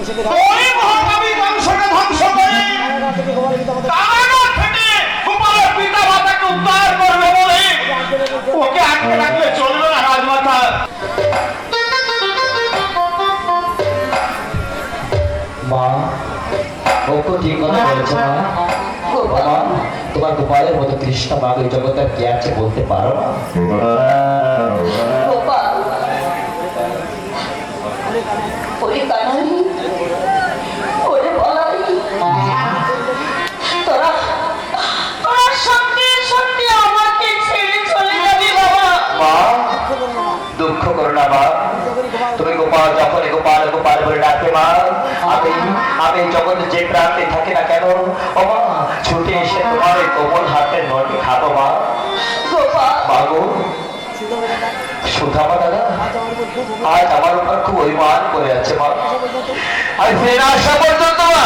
কংসকে ওই মহাকবি কংসকে ধ্বংস করে। থেকে গোপাল কিন্তু আমাদের কারাগার থেকে গোপালের পিতা মাতাকে উদ্ধার করবে বলে ওকে আটকে রাখলে চলবে না রাজমাতা। মা ও তো ঠিক কথা বলেছে মা। বাবা তোমার গোপালের মতো কৃষ্ণ মা ওই জগতের কে আছে বলতে পারো? না না তুমি গোপাল যখন গোপাল গোপাল বলে ডাকে মা আমি আমি জগতে যে প্রান্তে থাকি না কেন, ও মা এসে তোমার ওই কোমল হাতে নটি খাব মা। মাগো সুধামা দাদা, আজ আমার উপর খুব অভিমান করে আছে মা। আর ফেরা আসা পর্যন্ত মা।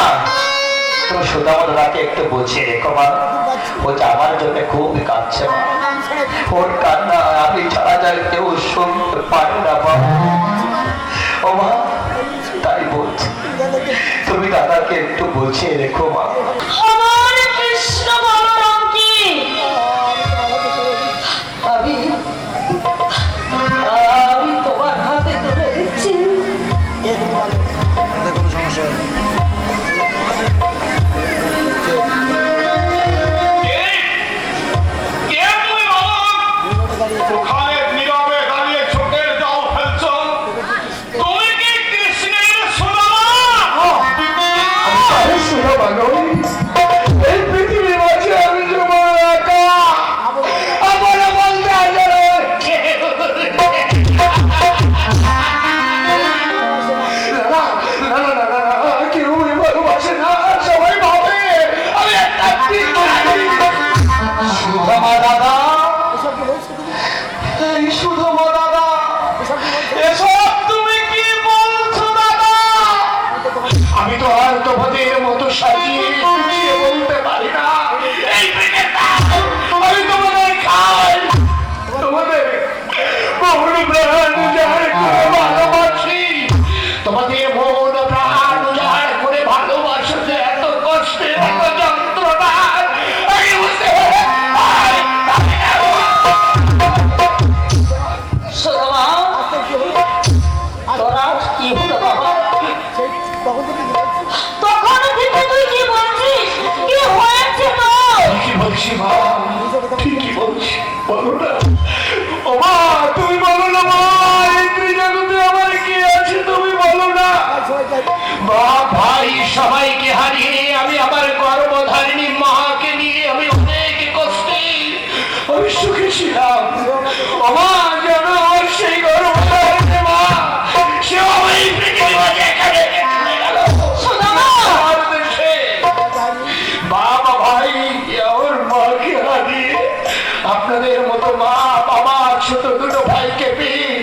তুমি সুধামা দাদাকে একটু বুঝিয়ে রেখো মা। ও আমার জন্য খুব কাঁদছে মা। ওর কান্না আমি ছাড়া যায় কেউ শুনতে পারে না মা। ও মা তাই বলছি। তুমি দাদাকে একটু বুঝিয়ে রেখো মা। আমি তোমার হাতে তুলে দিচ্ছি বলছো মা ঠিকই বলছি। বলো না। মা ভাই সবাইকে হারিয়ে আমি আমার গর্ভধারিণী মাকে নিয়ে আমি অনেক কষ্টে আমি সুখে ছিলাম। যেন আমার সেই গর্ভধারিণী মা? সে এখানে বাবা ভাই মাকে হারিয়ে আপনাদের মতো মা বাবা ছোট দুটো ভাইকে পেয়ে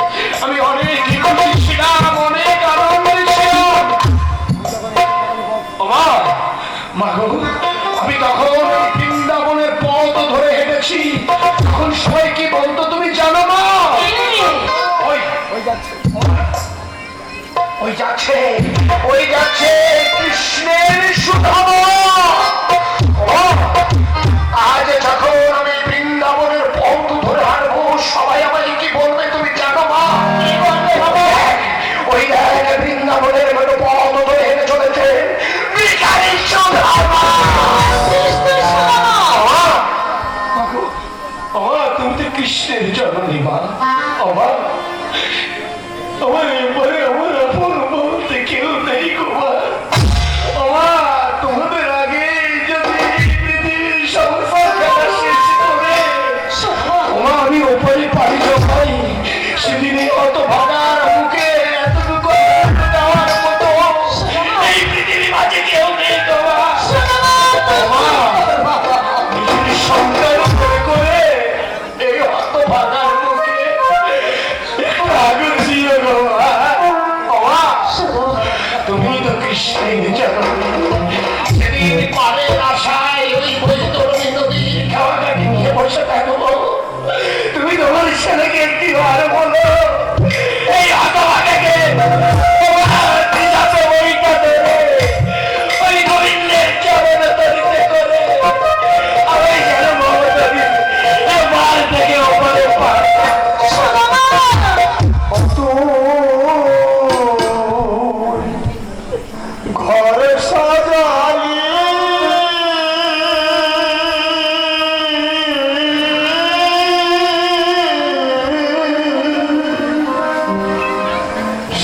আমার আমার সেই যখন সেদিন পারে আশায় ওই বৈতরণী নদীর খাওয়া গাড়ি নিয়ে বসে থাকব তুমি তোমার ছেলেকে একটি বার বলো।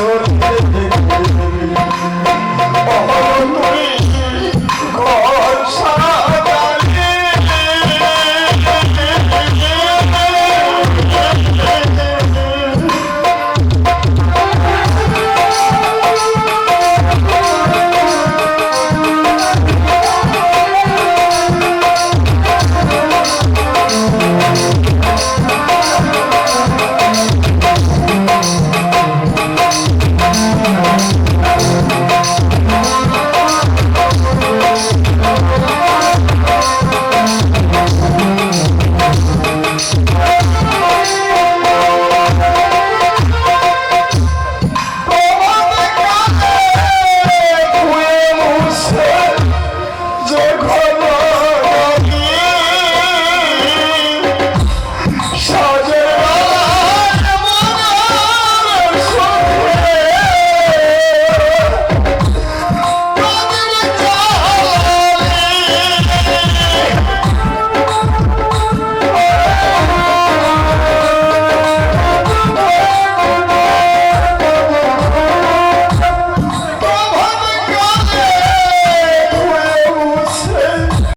Oh,